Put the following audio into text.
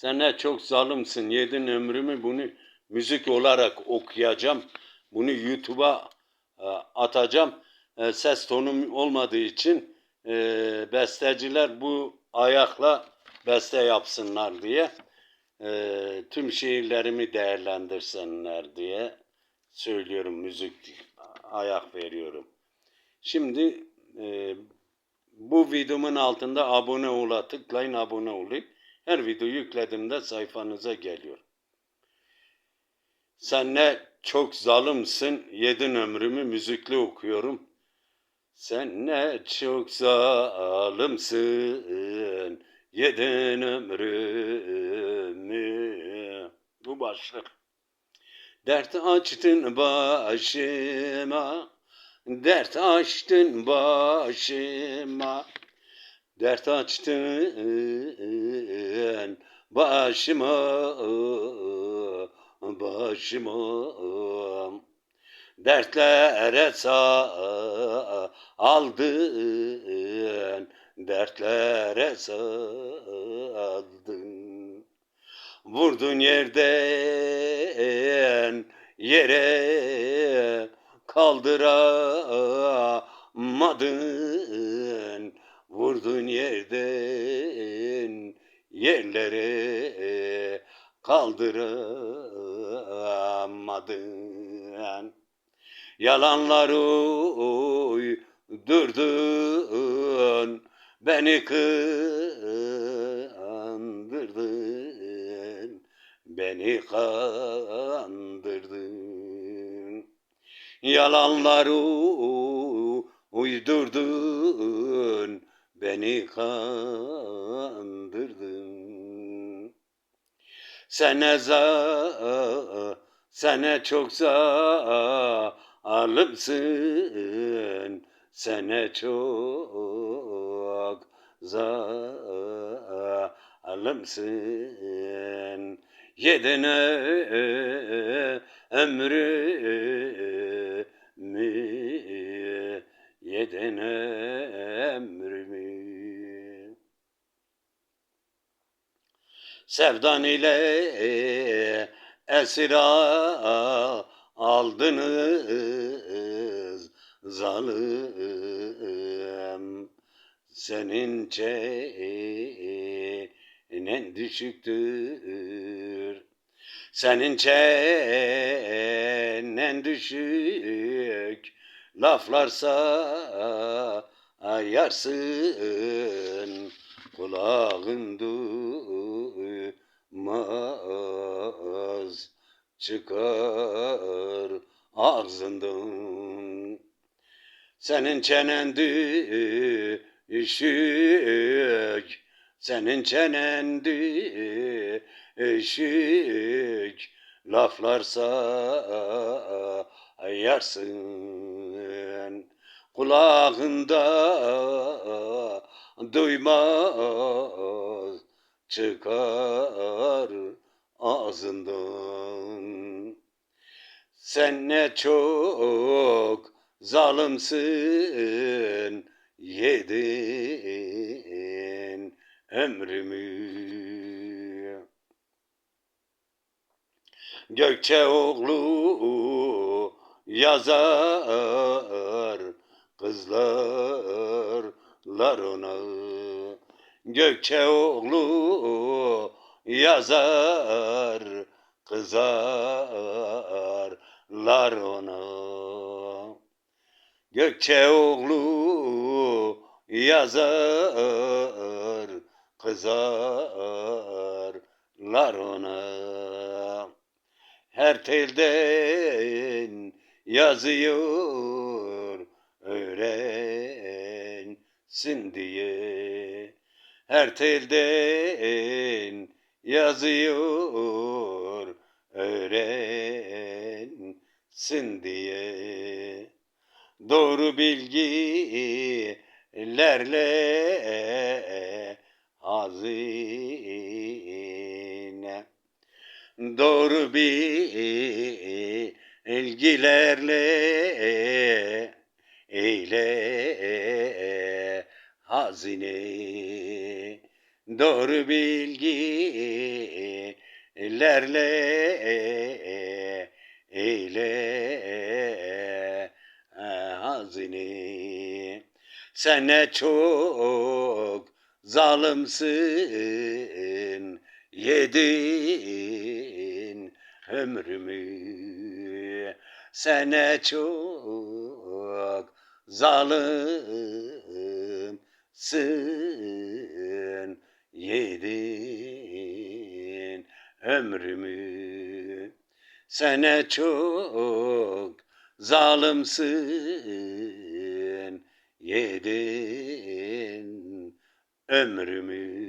Sen ne çok zalimsin. Yedin ömrümü bunu müzik olarak okuyacağım. Bunu YouTube'a e, atacağım. E, ses tonum olmadığı için e, besteciler bu ayakla beste yapsınlar diye tüm şiirlerimi değerlendirsinler diye söylüyorum müzik ayak veriyorum. Şimdi bu videomun altında abone ola tıklayın abone olayım. Her video yüklediğimde sayfanıza geliyor. Sen ne çok zalimsin. Yedin ömrümü müzikli okuyorum. Sen ne çok zalimsin. Yedin ömrümü. Bu başlık. Dert açtın başıma. Dert açtın başıma. Dert açtın başıma başıma. Dertlere aldın dertlere saldın vurdun yerden yere kaldıramadın yerden yerlere kaldıramadın. Yalanları uydurdun beni kandırdın beni kandırdın. Yalanları uydurdun beni kandırdın. Sene za sene çok zalimsin sene çok zalimsin yedine ömrümü yedine ömrümü Sevdan ile esir aldınız zalim senin çenen düşüktür. Senin çenen düşük laflarsa ayarsın kulağın duymaz çıkar ağzından. Senin çenen düşük senin çenen düşük laflarsa ayarsın kulağında duymaz çıkar ağzından. Sen ne çok zalimsin yedin ömrümü. Gökçe oğlu yazar kızlarlar ona. Gökçe oğlu yazar kızarlar ona. Gökçe oğlu yazar kızarlar ona. Her telden yazıyor öğrensin diye. Her telden yazıyor öğrensin diye. Doğru bilgilerle hazine. Doğru bilgilerle eyle hazine. Doğru bilgi ellerle eyle hazini sen ne çok zalimsin yedin ömrümü. Sen ne çok zalimsin yedin ömrümü. Sen ne çok zalimsin yedin ömrümü